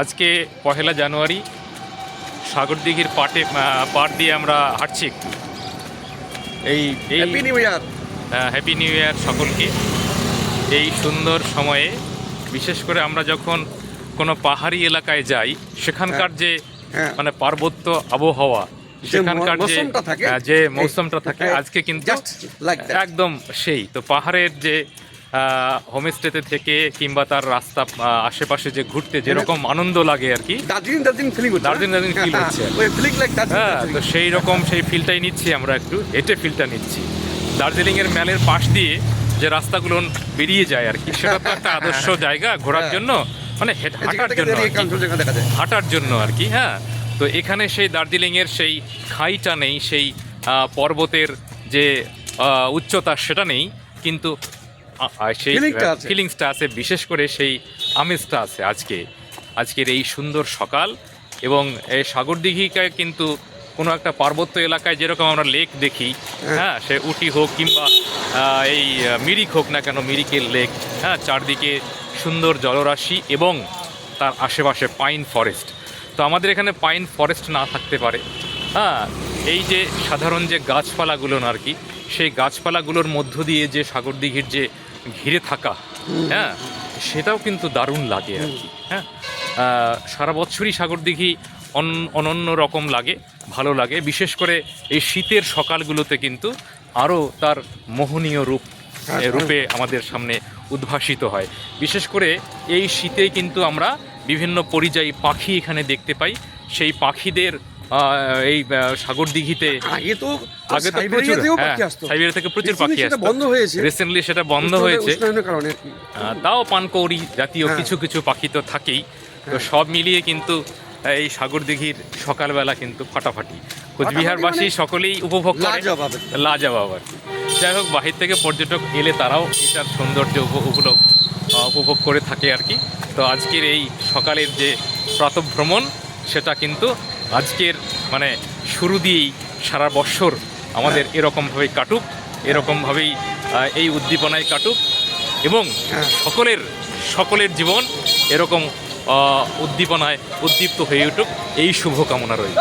আজকে পহেলা জানুয়ারি সাগরদিঘির পাটে পাট দিয়ে আমরা হাঁটছি। একটু এই happy new year happy new year সকলকে। এই সুন্দর সময়ে বিশেষ করে আমরা যখন কোনো পাহাড়ি এলাকায় যাই সেখানকার যে হ্যাঁ। মানে পার্বত্য আবহাওয়া সেখানকার যে মৌসুমটা থাকে, হ্যাঁ, যে মৌসুমটা থাকে হ্যাঁ, আজকে কিন্তু. একদম সেই। তো পাহাড়ের যে হোমস্টেতে থেকে কিংবা তার রাস্তা আশেপাশে যে ঘুরতে যেরকম আনন্দ লাগে আর কি। দার্জিলিং দার্জিলিং ফিলিং দার্জিলিং দার্জিলিং হচ্ছে। ফিলিং লাইক হ্যাঁ তো সেই রকম সেই ফিলটাই নিচ্ছি আমরা একটু হেঁটে ফিলটা নিচ্ছি। দার্জিলিংয়ের ম্যালের পাশ দিয়ে যে রাস্তাগুলো বেরিয়ে যায় আর কি সেটা তো একটা আদর্শ জায়গা ঘোরার হ্যাঁ। জন্য মানে হাঁটার জন্য হাঁটার জন্য আর কি হ্যাঁ। তো এখানে সেই দার্জিলিংয়ের সেই খাইটা নেই সেই আহ, পর্বতের যে আহ, উচ্চতা সেটা নেই কিন্তু সেই ফিলিংসটা আছে। বিশেষ করে সেই আমেজটা আছে আজকে। আজকের এই সুন্দর সকাল এবং এই সাগরদিঘিকায় কিন্তু কোনো একটা পার্বত্য এলাকায় যেরকম আমরা লেক দেখি হ্যাঁ। সে উটি হোক কিংবা এই মিরিক হোক না কেন মিরিকের লেক হ্যাঁ চারদিকে সুন্দর জলরাশি এবং তার আশেপাশে পাইন ফরেস্ট তো আমাদের এখানে পাইন ফরেস্ট না থাকতে পারে। হ্যাঁ এই যে সাধারণ যে গাছপালাগুলো আর কি সেই গাছপালাগুলোর মধ্য দিয়ে যে সাগরদিঘির যে ঘিরে থাকা। হ্যাঁ সেটাও কিন্তু দারুণ লাগে আর কি। হ্যাঁ সারা বছরই সাগরদিঘি অন- অনন্য রকম লাগে ভালো লাগে। বিশেষ করে এই শীতের সকালগুলোতে কিন্তু আরও তার মোহনীয় রূপ রূপে আমাদের সামনে উদ্ভাসিত হয়। বিশেষ করে এই শীতে কিন্তু আমরা বিভিন্ন পরিযায়ী পাখি এখানে দেখতে পাই। সেই পাখিদের এই সাগর দিঘিতে। আগে তো আগে তো প্রচুর হ্যাঁ, সাইবেরিয়া থেকে প্রচুর পাখি সেটা আসতো। বন্ধ হয়েছে। রিসেন্টলি সেটা বন্ধ হয়েছে। কারণে তাও পানকৌড়ি জাতীয় হ্যাঁ। কিছু কিছু পাখি তো থাকেই। তো সব মিলিয়ে কিন্তু এই সাগর দিঘির সকালবেলা কিন্তু ফাটাফাটি। কোচবিহারবাসী মানে সকলেই উপভোগ করে লাজবাব আর। যাই হোক বাহির থেকে পর্যটক এলে তারাও এটার সৌন্দর্য উপ- উপলভ আহ, উপভোগ করে থাকে আর কি। তো আজকের এই সকালের যে প্রাতভ্রমণ সেটা কিন্তু আজকের মানে শুরু দিয়েই সারা বৎসর আমাদের এরকমভাবেই কাটুক এরকমভাবেই এই উদ্দীপনায় কাটুক এবং হ্যাঁ। সকলের সকলের জীবন এরকম উদ্দীপনায় উদ্দীপ্ত হয়ে উঠুক এই শুভকামনা রইল